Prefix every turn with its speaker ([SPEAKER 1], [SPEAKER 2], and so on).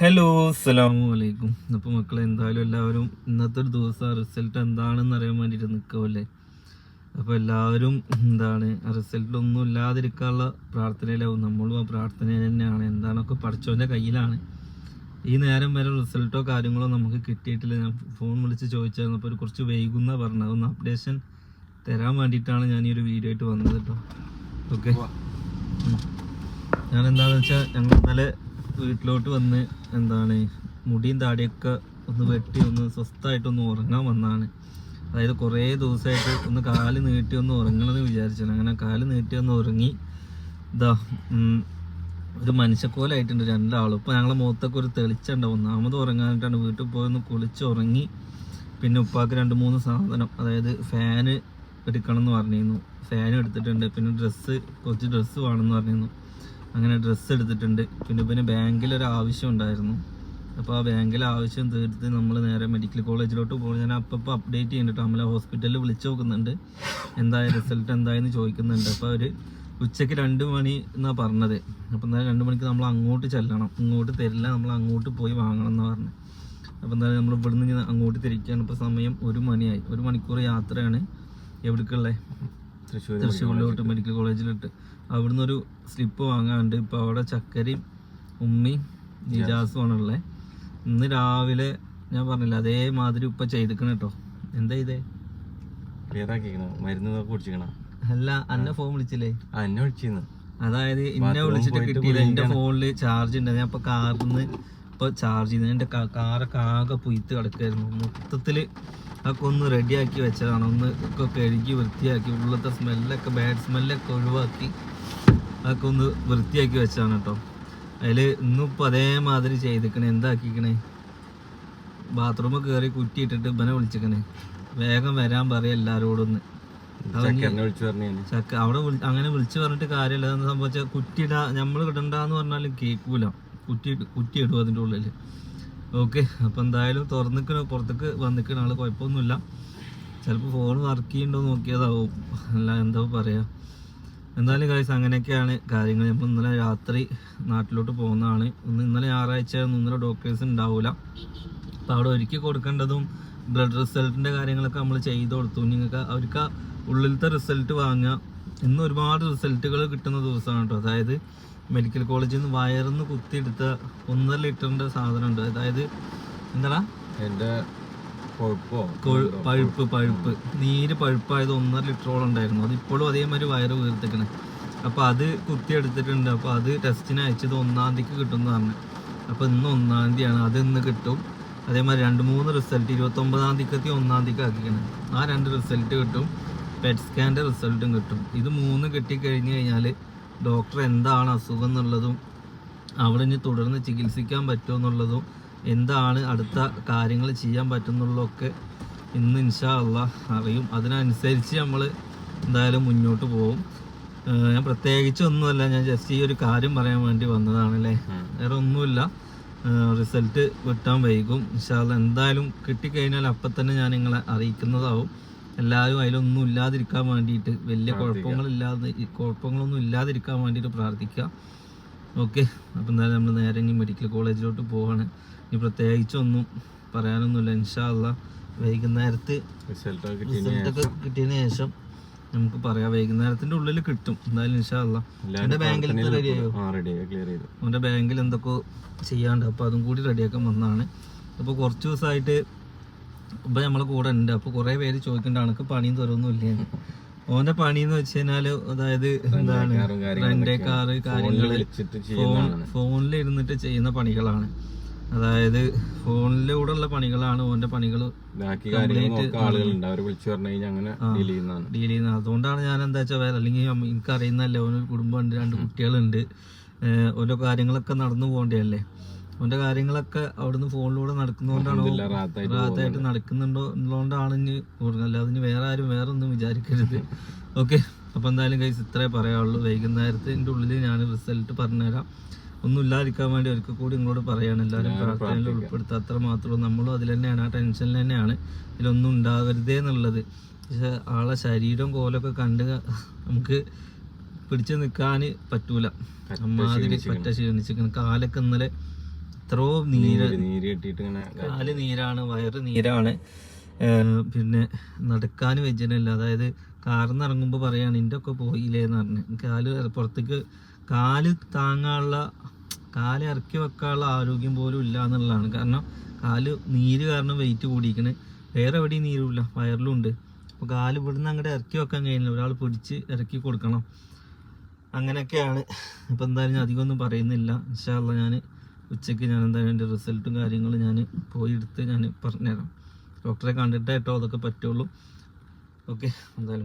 [SPEAKER 1] Hello അസ്സലാമു അലൈക്കും അപ്പോൾ മക്കളെ എന്തായാലും എല്ലാവരും ഇന്നത്തെ ഒരു ദിവസം റിസൾട്ട് എന്താണെന്ന് അറിയാൻ വേണ്ടിയിട്ട് നിൽക്കുമല്ലേ അപ്പോൾ എല്ലാവരും എന്താണ് റിസൾട്ട് ഒന്നും ഇല്ലാതിരിക്കാനുള്ള പ്രാർത്ഥനയിലാവും. നമ്മളും ആ പ്രാർത്ഥന തന്നെയാണ്. എന്താണൊക്കെ പഠിച്ചവന്റെ കയ്യിലാണ്. ഈ നേരം വരെ റിസൾട്ടോ കാര്യങ്ങളോ നമുക്ക് കിട്ടിയിട്ടില്ല. ഞാൻ ഫോൺ വിളിച്ച് ചോദിച്ചായിരുന്നു. അപ്പോൾ ഒരു കുറച്ച് വൈകുന്ന പറഞ്ഞത് ഒന്ന് അപ്ഡേഷൻ തരാൻ വേണ്ടിയിട്ടാണ് ഞാൻ ഈ ഒരു വീഡിയോ ആയിട്ട് വന്നത് കേട്ടോ. ഓക്കെ ഞാൻ എന്താണെന്ന് വെച്ചാൽ ഞങ്ങൾ ഇന്നലെ വീട്ടിലോട്ട് വന്ന് എന്താണ് മുടിയും താടിയൊക്കെ ഒന്ന് വെട്ടി ഒന്ന് സ്വസ്ഥമായിട്ടൊന്ന് ഉറങ്ങാൻ വന്നാണ്. അതായത് കുറേ ദിവസമായിട്ട് ഒന്ന് കാൽ നീട്ടി ഒന്ന് ഉറങ്ങണമെന്ന് വിചാരിച്ചാണ്. അങ്ങനെ കാൽ നീട്ടി ഒന്ന് ഉറങ്ങി ഇതാ ഒരു മനുഷ്യക്കോലായിട്ടുണ്ട് രണ്ടാളും. ഇപ്പം ഞങ്ങളെ മുഖത്തൊക്കെ ഒരു തെളിച്ചുണ്ടാവും ഒന്നാമത് ഉറങ്ങാനായിട്ടാണ് വീട്ടിൽ പോയി ഒന്ന് കുളിച്ച് ഉറങ്ങി പിന്നെ ഉപ്പാക്ക് രണ്ട് മൂന്ന് സാധനം അതായത് ഫാന് എടുക്കണം എന്ന് പറഞ്ഞിരുന്നു. ഫാൻ എടുത്തിട്ടുണ്ട്. പിന്നെ ഡ്രസ്സ് കുറച്ച് ഡ്രസ്സ് വേണമെന്ന് പറഞ്ഞിരുന്നു. അങ്ങനെ ഡ്രസ്സ് എടുത്തിട്ടുണ്ട്. പിന്നെ പിന്നെ ബാങ്കിൽ ഒരു ആവശ്യം ഉണ്ടായിരുന്നു. അപ്പോൾ ആ ബാങ്കിലെ ആവശ്യം തീർത്ത് നമ്മൾ നേരെ മെഡിക്കൽ കോളേജിലോട്ട് പോകും ഞാൻ അപ്പം അപ്ഡേറ്റ് ചെയ്യുന്നുണ്ട് അമല ഹോസ്പിറ്റലിൽ വിളിച്ചു നോക്കുന്നുണ്ട്. എന്തായ റിസൾട്ട് എന്തായെന്ന് ചോദിക്കുന്നുണ്ട്. അപ്പോൾ അവർ ഉച്ചയ്ക്ക് രണ്ട് മണി എന്നാണ് പറഞ്ഞത്. അപ്പോൾ എന്തായാലും രണ്ട് മണിക്ക് നമ്മൾ അങ്ങോട്ട് ചെല്ലണം. ഇങ്ങോട്ട് തരില്ല നമ്മൾ അങ്ങോട്ട് പോയി വാങ്ങണം എന്ന് പറഞ്ഞു. അപ്പോൾ എന്തായാലും നമ്മൾ ഇവിടുന്ന് അങ്ങോട്ട് തിരിക്കുകയാണ് ഇപ്പോൾ സമയം ഒരു മണിയായി. ഒരു മണിക്കൂർ യാത്രയാണ് എവിടേക്കുള്ളത് തൃശ്ശൂരിലോട്ട് മെഡിക്കൽ കോളേജിലിട്ട് അവിടുന്ന് ഒരു സ്ലിപ്പ് വാങ്ങാണ്ട് ഇപ്പോൾ അവിടെ ചക്കരയും ഉമ്മയും നിജാസും ആണുള്ളത് ഇന്ന് രാവിലെ ഞാൻ പറഞ്ഞില്ല അതേമാതിരി ഉപ്പ ചെയ്തിക്കണം കേട്ടോ എന്താ
[SPEAKER 2] ആക്കിക്കണ മരുന്ന് കുടിച്ചിക്കണ?
[SPEAKER 1] അല്ല അന്നെ ഫോൺ വിളിച്ചില്ലേ?
[SPEAKER 2] അന്നെ
[SPEAKER 1] അതായത് ഇന്നെ വിളിച്ചിട്ട് കിട്ടിയില്ല. എന്റെ ഫോണിൽ ചാർജ് ഉണ്ട്. ഞാൻ ഇപ്പൊ കാറിൽ നിന്ന് ഇപ്പോൾ ചാർജ് ചെയ്ത് എന്റെ കാറൊക്കെ ആകെ പുയ്ത്ത് കിടക്കായിരുന്നു മൊത്തത്തിൽ അതൊക്കെ ഒന്ന് റെഡിയാക്കി വെച്ചതാണ്. ഒന്ന് ഒക്കെ കഴുകി വൃത്തിയാക്കി ഉള്ളത്തെ സ്മെല്ലൊക്കെ ബാഡ് സ്മെല്ലൊക്കെ ഒഴിവാക്കി അതൊക്കെ ഒന്ന് വൃത്തിയാക്കി വെച്ചതാണ് കേട്ടോ. അതിൽ ഇന്നും ഇപ്പോൾ അതേമാതിരി ചെയ്തിക്കണേ. എന്താക്കിക്കണേ? ബാത്റൂമിൽ കയറി കുറ്റിയിട്ടിട്ട് ഇവനെ വിളിച്ചിക്കണേ. വേഗം വരാൻ പറയാം എല്ലാവരോടും ഒന്ന്
[SPEAKER 2] വിളിച്ചു പറഞ്ഞു ഞാൻ
[SPEAKER 1] ചക്ക അവിടെ അങ്ങനെ വിളിച്ചു പറഞ്ഞിട്ട് കാര്യമില്ല. സംഭവിച്ചാൽ കുറ്റിയിടാ നമ്മൾ ഇടണ്ടെന്ന് പറഞ്ഞാലും കേൾക്കൂല കുറ്റി കുറ്റി ഇടും അതിന്റെ ഉള്ളിൽ ഓക്കെ അപ്പം എന്തായാലും തുറന്നിക്കണ പുറത്തേക്ക് വന്നിക്കണ. ആൾ കുഴപ്പമൊന്നുമില്ല. ചിലപ്പോൾ ഫോൺ വർക്ക് ചെയ്യണ്ടോ നോക്കിയതാവും. അല്ല എന്താ പറയുക എന്തായാലും കാര്യം അങ്ങനെയൊക്കെയാണ് കാര്യങ്ങൾ നമ്മൾ ഇന്നലെ രാത്രി നാട്ടിലോട്ട് പോകുന്നതാണ്. ഇന്ന് ഇന്നലെ ഞായറാഴ്ച. ഇന്നലെ ഡോക്ടേഴ്സ് ഉണ്ടാവില്ല അപ്പോൾ അവിടെ ഒരുക്കി കൊടുക്കേണ്ടതും ബ്ലഡ് റിസൾട്ടിന്റെ കാര്യങ്ങളൊക്കെ നമ്മൾ ചെയ്ത് കൊടുത്തു. നിങ്ങൾക്ക് അവർക്ക് ഉള്ളിലത്തെ റിസൾട്ട് വാങ്ങുക. ഇന്ന് ഒരുപാട് റിസൾട്ടുകൾ കിട്ടുന്ന ദിവസമാണ് കേട്ടോ. അതായത് മെഡിക്കൽ കോളേജിൽ നിന്ന് വയറിന്ന് കുത്തിയെടുത്ത ഒന്നര ലിറ്ററിന്റെ സാധനം ഉണ്ട് അതായത് എന്താടാ?
[SPEAKER 2] എന്റെ കൊഴുപ്പോ?
[SPEAKER 1] പഴുപ്പ് പഴുപ്പ്. നീര് പഴുപ്പായത് ഒന്നര ലിറ്ററോളം ഉണ്ടായിരുന്നു. അത് ഇപ്പോഴും അതേമാതിരി വയറ് വീർത്തിക്കണേ അപ്പോൾ അത് കുത്തിയെടുത്തിട്ടുണ്ട്. അപ്പോൾ അത് ടെസ്റ്റിന് അയച്ചത് ഒന്നാം തീയതിക്ക് കിട്ടുമെന്ന് പറഞ്ഞു അപ്പോൾ ഇന്ന് ഒന്നാം തീയതിയാണ്. അത് ഇന്ന് കിട്ടും. അതേമാതിരി രണ്ട് മൂന്ന് റിസൾട്ട് ഇരുപത്തൊമ്പതാം തീയതി ഒന്നാം തീയതി ആക്കിക്കണം ആ രണ്ട് റിസൾട്ട് കിട്ടും. പെറ്റ് സ്കാന്റെ റിസൾട്ടും കിട്ടും. ഇത് മൂന്ന് കിട്ടിക്കഴിഞ്ഞ് കഴിഞ്ഞാൽ ഡോക്ടർ എന്താണ് അസുഖം എന്നുള്ളതും അവിടെ ഇനി തുടർന്ന് ചികിത്സിക്കാൻ പറ്റുമോ എന്നുള്ളതും എന്താണ് അടുത്ത കാര്യങ്ങൾ ചെയ്യാൻ പറ്റുന്നുള്ളതൊക്കെ ഇന്ന് ഇൻഷാ അറിയും. അതിനനുസരിച്ച് നമ്മൾ എന്തായാലും മുന്നോട്ട് പോകും. ഞാൻ പ്രത്യേകിച്ച് ഒന്നുമല്ല ഞാൻ ജസ്റ്റ് ഈ ഒരു കാര്യം പറയാൻ വേണ്ടി വന്നതാണല്ലേ? വേറെ ഒന്നുമില്ല. റിസൾട്ട് കിട്ടാൻ വൈകും. ഇൻഷാല്ല എന്തായാലും കിട്ടിക്കഴിഞ്ഞാൽ അപ്പം തന്നെ ഞാൻ നിങ്ങളെ അറിയിക്കുന്നതാവും. എല്ലാവരും അതിലൊന്നും ഇല്ലാതിരിക്കാൻ വേണ്ടിയിട്ട് വലിയ കുഴപ്പങ്ങളില്ലാതെ കുഴപ്പങ്ങളൊന്നും ഇല്ലാതിരിക്കാൻ വേണ്ടിയിട്ട് പ്രാർത്ഥിക്കുക. ഓക്കെ അപ്പം എന്തായാലും നമ്മൾ നേരെ ഇനി മെഡിക്കൽ കോളേജിലോട്ട് പോവാണ്. ഇനി പ്രത്യേകിച്ചൊന്നും പറയാനൊന്നുമില്ല. ഇൻഷാല്ല വൈകുന്നേരത്ത് റിസൾട്ടൊക്കെ കിട്ടിയതിന് ശേഷം. നമുക്ക് പറയാം. വൈകുന്നേരത്തിന്റെ ഉള്ളിൽ കിട്ടും എന്തായാലും ഇൻഷാല്ല എന്റെ ബാങ്കിൽ റെഡി ആയോ?
[SPEAKER 2] ആ റെഡി ക്ലിയർ ചെയ്തു.
[SPEAKER 1] ബാങ്കിൽ എന്തൊക്കെ ചെയ്യാണ്ട് അപ്പൊ അതും കൂടി റെഡിയാക്കാൻ വന്നാണ് അപ്പോൾ കുറച്ച് ദിവസമായിട്ട് ഇപ്പം നമ്മളെ കൂടെ ഉണ്ട്. അപ്പോൾ കുറേ പേര് ചോദിക്കേണ്ട പണിയും തുറന്നും ഇല്ല? ഓന്റെ പണി എന്ന് വെച്ച് കഴിഞ്ഞാൽ അതായത് എന്താണ്?
[SPEAKER 2] കാറും കാര്യങ്ങളും
[SPEAKER 1] റെന്റെ കാറ് കാര്യങ്ങൾ ഫോൺ ഫോണിൽ ഇരുന്നിട്ട് ചെയ്യുന്ന പണികളാണ്. അതായത് ഫോണിലൂടെ ഉള്ള പണികളാണ് ഓന്റെ പണികൾ
[SPEAKER 2] ഡീൽ
[SPEAKER 1] ചെയ്യുന്നത് അതുകൊണ്ടാണ് ഞാൻ എന്താ വെച്ചാൽ വേറെ അല്ലെങ്കിൽ എനിക്കറിയുന്നല്ലേ ഓനൊരു കുടുംബമുണ്ട് രണ്ട് കുട്ടികളുണ്ട്. ഓരോ കാര്യങ്ങളൊക്കെ നടന്നു പോകേണ്ടതല്ലേ? ഓന്റെ കാര്യങ്ങളൊക്കെ അവിടുന്ന് ഫോണിലൂടെ
[SPEAKER 2] നടക്കുന്നോണ്ടാണോ? റാത്തായിട്ട്
[SPEAKER 1] നടക്കുന്നുണ്ടോ എന്നുള്ളതുകൊണ്ടാണ് ഇനി അല്ലാതെ ഇനി വേറെ ആരും വേറെ ഒന്നും വിചാരിക്കരുത്. ഓക്കെ അപ്പോൾ എന്തായാലും കൈസ് ഇത്രേ പറയാനുള്ളൂ വൈകുന്നേരത്തിന്റെ ഉള്ളിൽ ഞാൻ റിസൾട്ട് പറഞ്ഞുതരാം. ഒന്നും ഇല്ലാതിരിക്കാൻ വേണ്ടി ഒരിക്കൽ കൂടി നിങ്ങളോട് പറയാണ്. എല്ലാവരും പ്രാർത്ഥനയിൽ ഉൾപ്പെടുത്തുക അത്ര മാത്രമേ നമ്മളും അതിൽ തന്നെയാണ്. ആ ടെൻഷനിൽ തന്നെയാണ്. ഇതിലൊന്നും ഉണ്ടാകരുതേ എന്നുള്ളത്. പക്ഷെ ആളെ ശരീരം കോലൊക്കെ കണ്ട് നമുക്ക് പിടിച്ചു നിൽക്കാൻ പറ്റൂല. അമ്മാതിരി പറ്റ ക്ഷീണിച്ചിരിക്കണം. കാലൊക്കെ ഇന്നലെ എത്രയോ നീര്
[SPEAKER 2] നീര് നീര് കെട്ടിയിട്ട് ഇങ്ങനെ
[SPEAKER 1] കാൽ നീരാണ് വയറ് നീരാണ്. പിന്നെ നടക്കാൻ വെച്ചിട്ടില്ല അതായത് കാറിന്ന് ഇറങ്ങുമ്പോൾ പറയാണ് എന്റെ ഒക്കെ പോയില്ലേ എന്ന് പറഞ്ഞ് കാൽ പുറത്തേക്ക് കാൽ താങ്ങാനുള്ള കാൽ ഇറക്കി വെക്കാനുള്ള ആരോഗ്യം പോലും ഇല്ല എന്നുള്ളതാണ്. കാരണം കാൽ നീര് കാരണം വെയിറ്റ് കൂടിയിരിക്കണ്. വേറെ എവിടെയും നീരുമില്ല. വയറിലും ഉണ്ട്. അപ്പോൾ കാൽ ഇവിടുന്ന് അങ്ങോട്ട് ഇറക്കി വെക്കാൻ കഴിയില്ല. ഒരാൾ പിടിച്ച് ഇറക്കി കൊടുക്കണം. അങ്ങനെയൊക്കെയാണ്. ഇപ്പം എന്തായാലും ഞാൻ അധികമൊന്നും പറയുന്നില്ല. ഇൻഷാല്ല ഞാൻ ഉച്ചയ്ക്ക് ഞാൻ എന്തായാലും എന്റെ റിസൾട്ടും കാര്യങ്ങളും ഞാൻ പോയി എടുത്ത് ഞാൻ പറഞ്ഞുതരാം. ഡോക്ടറെ കണ്ടിട്ടേ കേട്ടോ അതൊക്കെ പറ്റുള്ളൂ. ഓക്കെ എന്തായാലും.